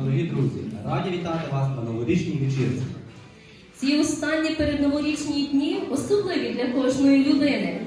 дорогі друзі! Раді вітати вас на новорічній вечірці. Ці останні передноворічні дні особливі для кожної людини.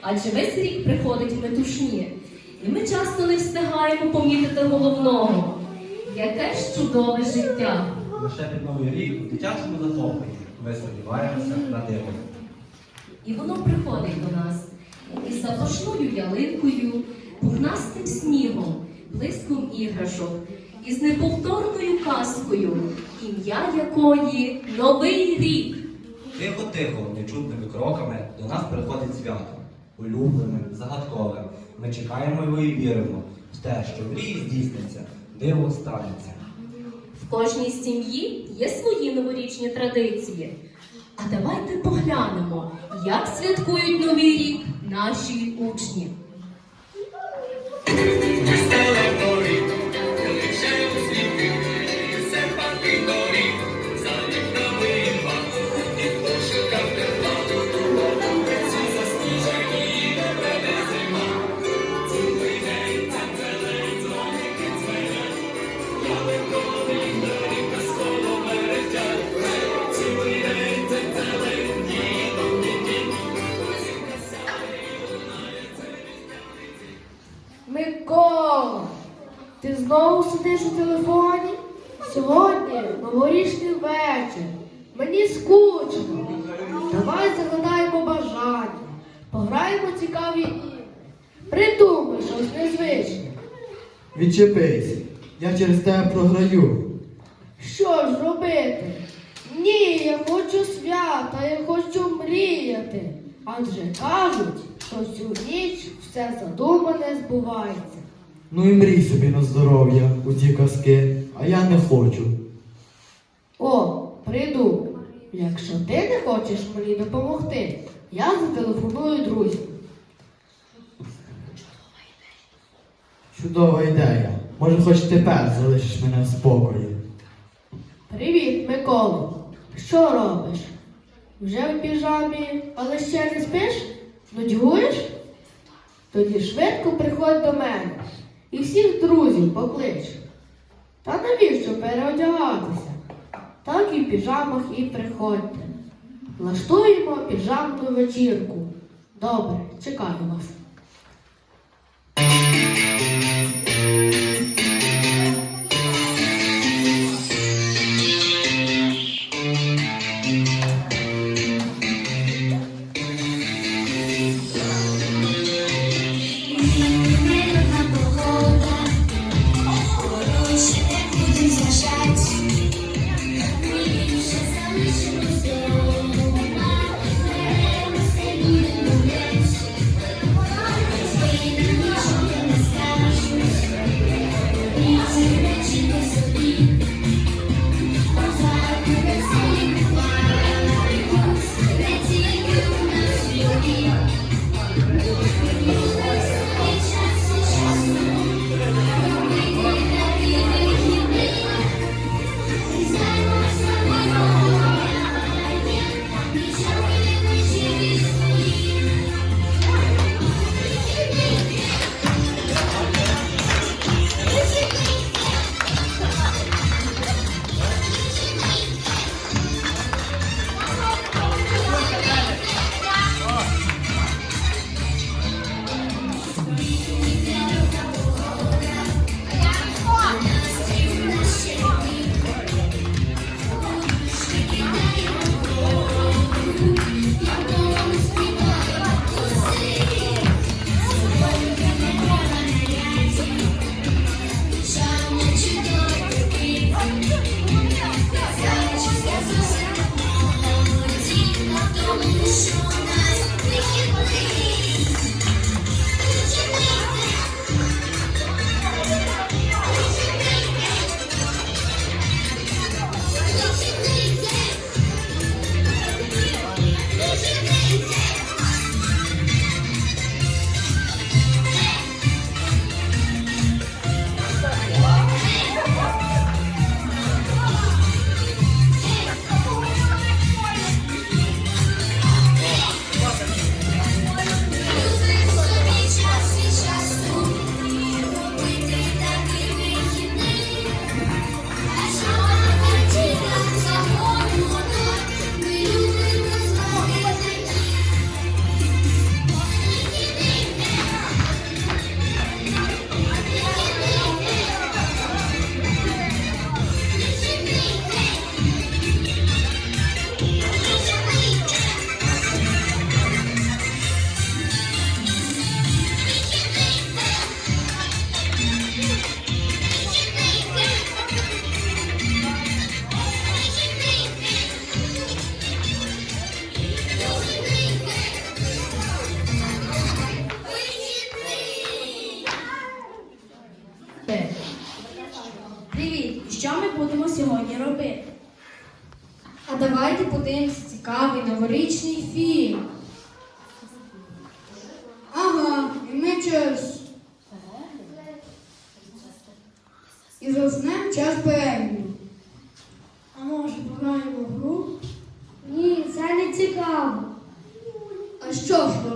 Адже весь рік приходить в метушні, і ми часто не встигаємо помітити головного. Яке ж чудове життя! Лише під новий рік у дитячому захопленні ми сподіваємося на диво. І воно приходить до нас із запашною ялинкою, пухнастим снігом, блиском іграшок, із неповторною казкою, ім'я якої Новий рік. Тихо-тихо, нечутними кроками до нас приходить свято. Улюбленим, загадковим. Ми чекаємо його і віримо в те, що мрії здійсняться, диво станеться. В кожній сім'ї є свої новорічні традиції. А давайте поглянемо, як святкують Новий рік наші учні. Сидиш у телефоні? Сьогодні новорічний вечір. Мені скучно. Давай загадаємо бажання, пограємо цікаві ігри. Придумай щось незвичне. Відчепись, я через тебе програю. Що ж робити? Ні, я хочу свята, я хочу мріяти. Адже кажуть, що цю ніч все задумане збувається. Ну і мрій собі на здоров'я у ці казки, а я не хочу. О, придумай. Якщо ти не хочеш мені допомогти, я зателефоную друзям. Чудова ідея. Може, хоч тепер залишиш мене в спокої. Привіт, Микола. Що робиш? Вже в піжамі, але ще не спиш? Нудьгуєш? Тоді швидко приходь до мене і всіх друзів поклич. Та навіщо переодягатися? Так і в піжамах і приходьте. Влаштуємо піжамну вечірку. Добре, чекаю вас.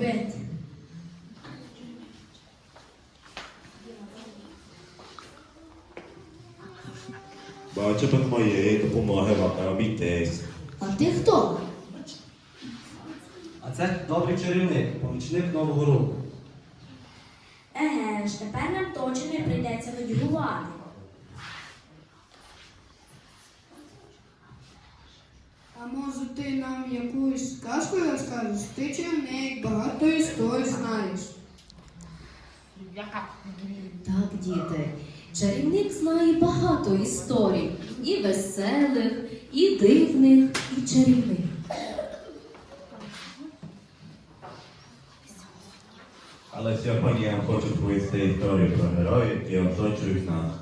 Робити? Бачу, без моєї допомоги вам не обійтись. А ти хто? А це добрий чарівник, помічник Нового року. Еге ж, тепер нам точно не прийдеться нудьгувати. А може ти нам якусь сказку розкажеш? Ти чарівник, багато історій знаєш. Так, діти, чарівник знає багато історій, і веселих, і дивних, і чарівних. Але сьогодні я хочу повісти історію про героїв, які оточують нас.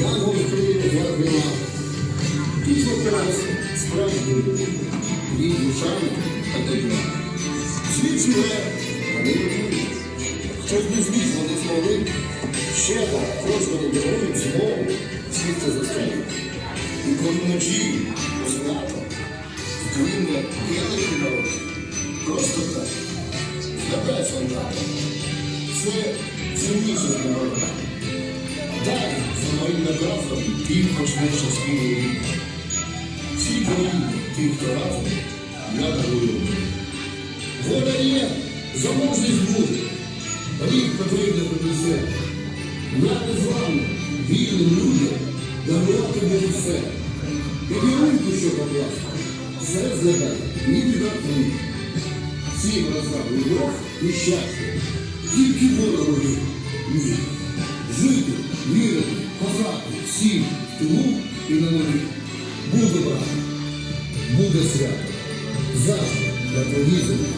Янгол крила. Пізно вкрасти, справжній любов. Її душами та тепла. Світ живе, вони не Хтось не зміг, вони змогли. Ще так, кожному дарують знову світло застрелить. І коли вночі позлато, вклинне великий народ. Просто так. Згадай солдата. Це цінніше для народа. Він почне щасливий рік. Всі країни, ті, хто разом, я дарую. Воля є, заможність буде. Рік потрібно принесе. Я з вами, вільним людям, дарувати буде все. Підірунку, що покласти, все згадай, ні віддати. Всім роздав любов і щастя. Тільки ворогові ні. Жити, вірити, козати, всім в тилу і на нові. Буде брат, буде свято. Завжди на твоїй землі.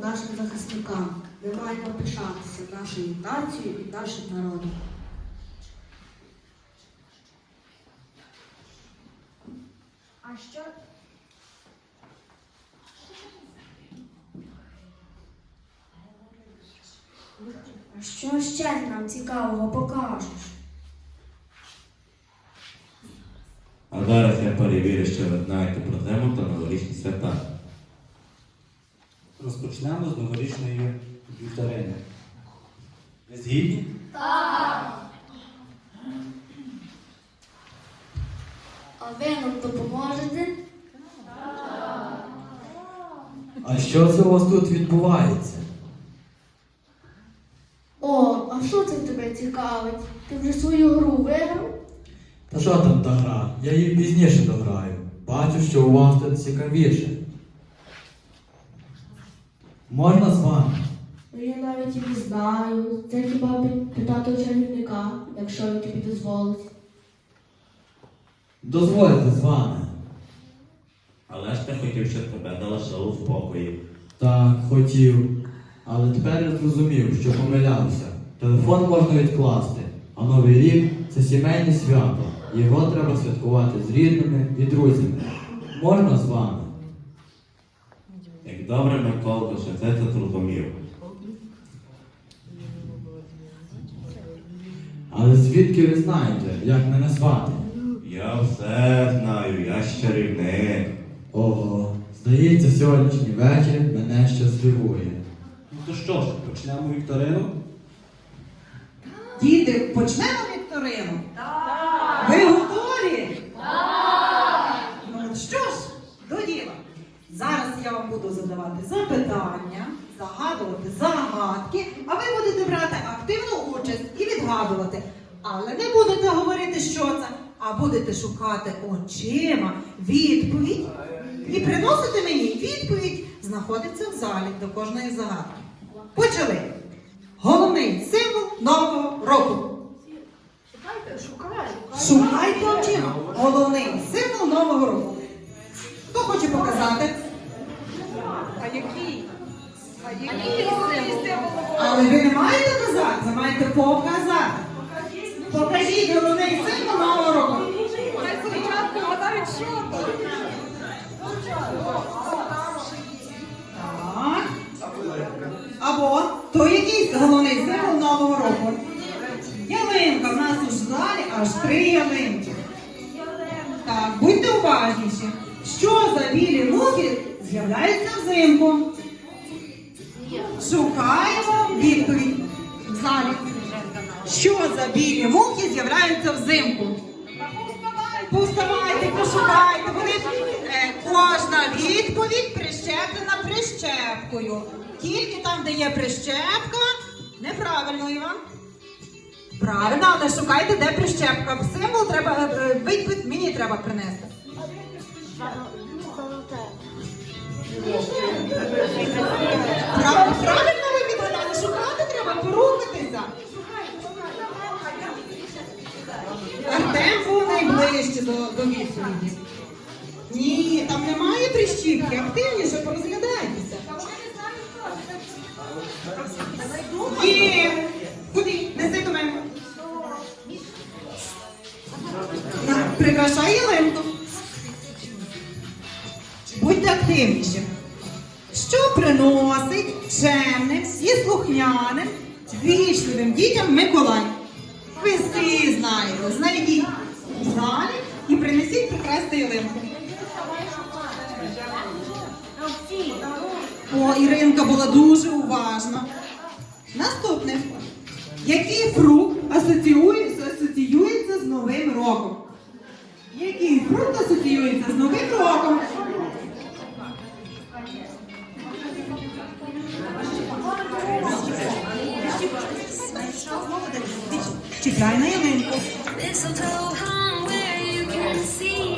нашим захисникам. Ми маємо пишатися нашою нацією і нашим народом. А що? А що ще нам цікавого покажеш? А зараз я перевірю, що ви знаєте про зиму та новорічні свята. Розпочнемо з новорічної вікторини. Ви згідні? Так! А ви нам допоможете? А що це у вас тут відбувається? О, а що це тебе цікавить? Ти вже свою гру виграв? Та що там та гра? Я її пізніше дограю. Бачу, що у вас тут цікавіше. Можна з вами? Ну я навіть і не знаю. Це хіба питати у чарівника, якщо він тобі дозволить. Дозвольте з вами. Але ж ти хотів, щоб тебе залишили в спокої. Так, хотів. Але тепер я зрозумів, що помилявся. Телефон можна відкласти, а Новий рік це сімейне свято. Його треба святкувати з рідними і друзями. Можна з вами? Добре Миколко, що це ти зрозумів. Але звідки ви знаєте, як мене звати? Я все знаю, я ж чарівник. Ого, здається, сьогоднішній вечір мене ще здивує. Ну то що ж, почнемо вікторину? Діти, почнемо вікторину? Так! Ви готові? Так! Ну от що ж, до діла. Зараз я вам буду задавати запитання, загадувати загадки, а ви будете брати активну участь і відгадувати. Але не будете говорити, що це, а будете шукати очима відповідь і приносити мені відповідь, знаходиться в залі до кожної загадки. Почали. Головний символ нового року. Шукайте шукайте. Шукайте очима. Головний символ нового року. Хто хоче показати? А який? А який символ? Але ви не маєте казати, ви маєте показати. Покажіть головний символ нового року. Так. Або то який головний символ нового року? Ялинка. В нас у залі аж три ялинки. Так, будьте уважніші. Що за білі мухи з'являються взимку? Шукаємо відповідь в залі. Що за білі мухи з'являються взимку? Повставайте, пошукайте. Вони е, кожна відповідь прищеплена прищепкою. Тільки там, де є прищепка, неправильно, Іван. Правильно, але шукайте, де прищепка. Символ треба, е, е, відповідь мені треба принести. Прав- Правильно ви відгадали, шукати треба, порухатися. Артем був найближче до, до відповіді. Ні, там немає прищіпки, активніше порозглядайтеся. Є. Fica mecolai.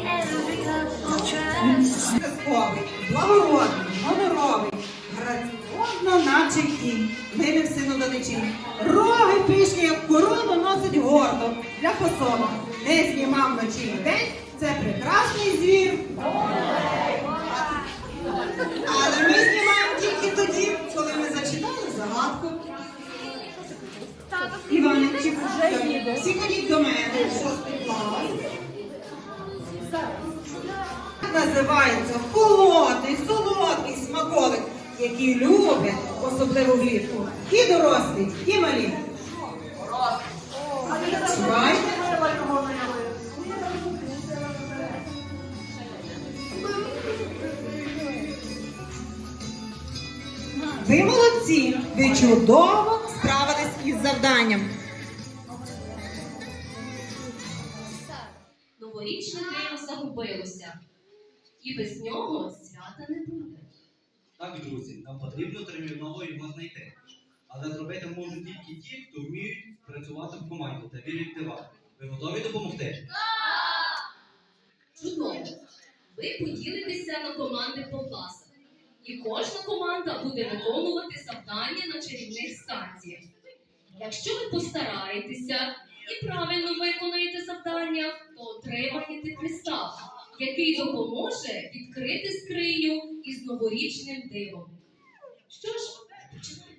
Every couple tries. Казковий, благородний, гоноровий, граціозно, наче кінь, вивів сину далечінь. Роги пишні, як корону, носить гордо для посола. Не знімав вночі день, це прекрасний звір. Називається холодний, солодкий смаколик, який любить, особливо влітку. І дорослі, і малі. Ви молодці, ви чудово справились із завданням. І без нього свята не буде. Так, друзі, нам потрібно терміново його знайти. Але зробити можуть тільки ті, хто вміють працювати в команді та вірять в. Ви готові допомогти? Чудово! Ви поділитеся на команди по класах. І кожна команда буде виконувати завдання на чарівних станціях. Якщо ви постараєтеся і правильно виконаєте завдання, то отримаєте кристал, який допоможе відкрити скриню із новорічним дивом. Що ж, починаємо.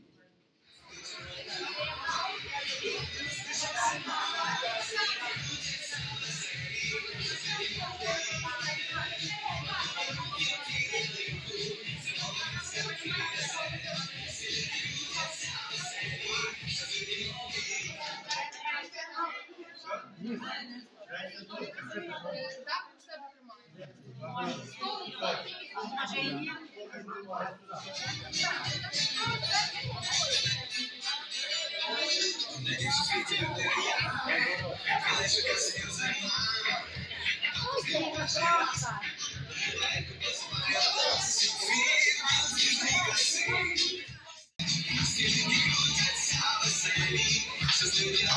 Just leave it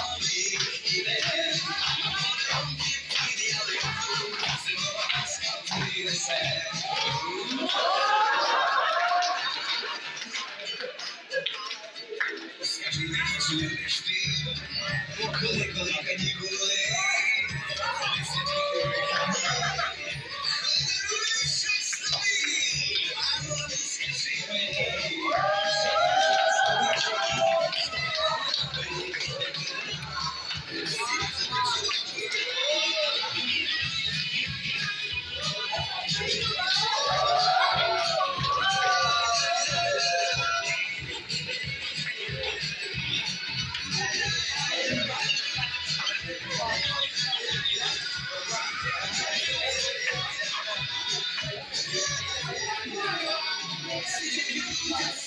Yes.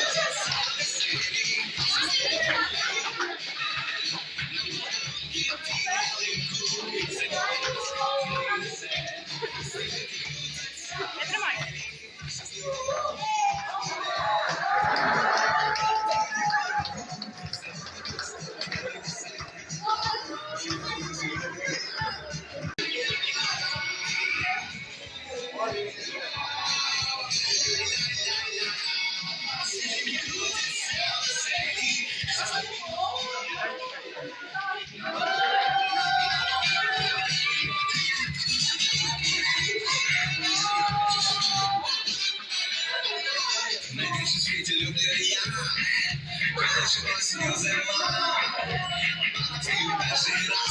Ти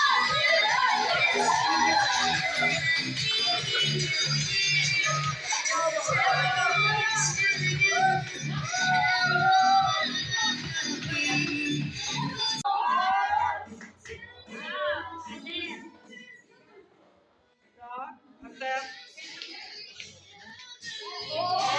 好阿三哦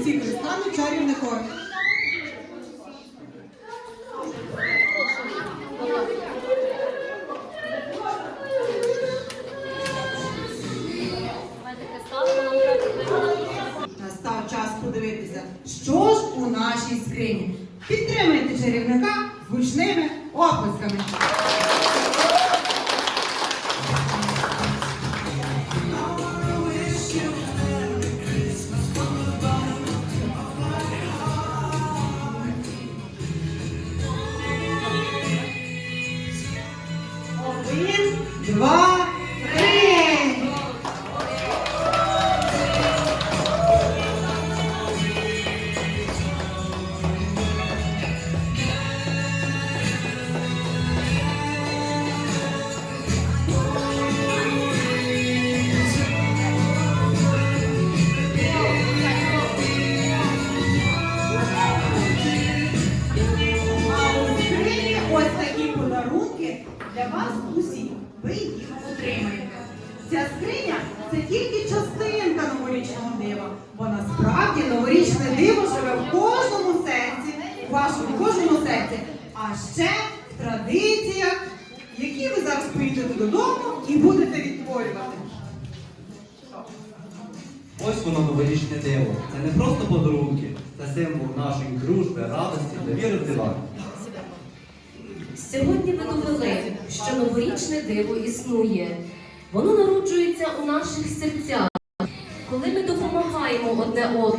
всі пристану чарівний хор. Настав час подивитися, що ж у нашій скрині. Підтримайте чарівника гучними описками.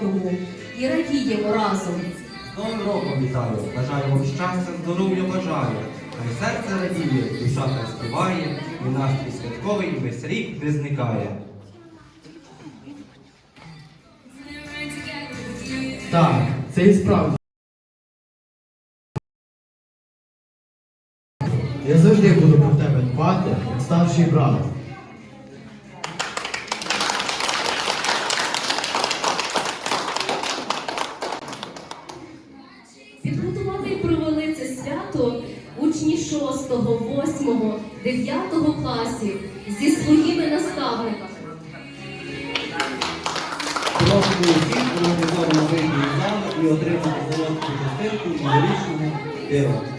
Одне і радіємо разом. З Новим роком вітаю! Бажаю вам щастя, здоров'я бажаю. Хай серце радіє, душа хай співає, і настрій святковий весь рік не зникає. Так, це і справді. Я завжди буду про тебе дбати, як старший брат. 6, 8, 9 класів зі своїми наставниками. Прошу усіх організовано вийти і отримати золоту частинку новорічного дива.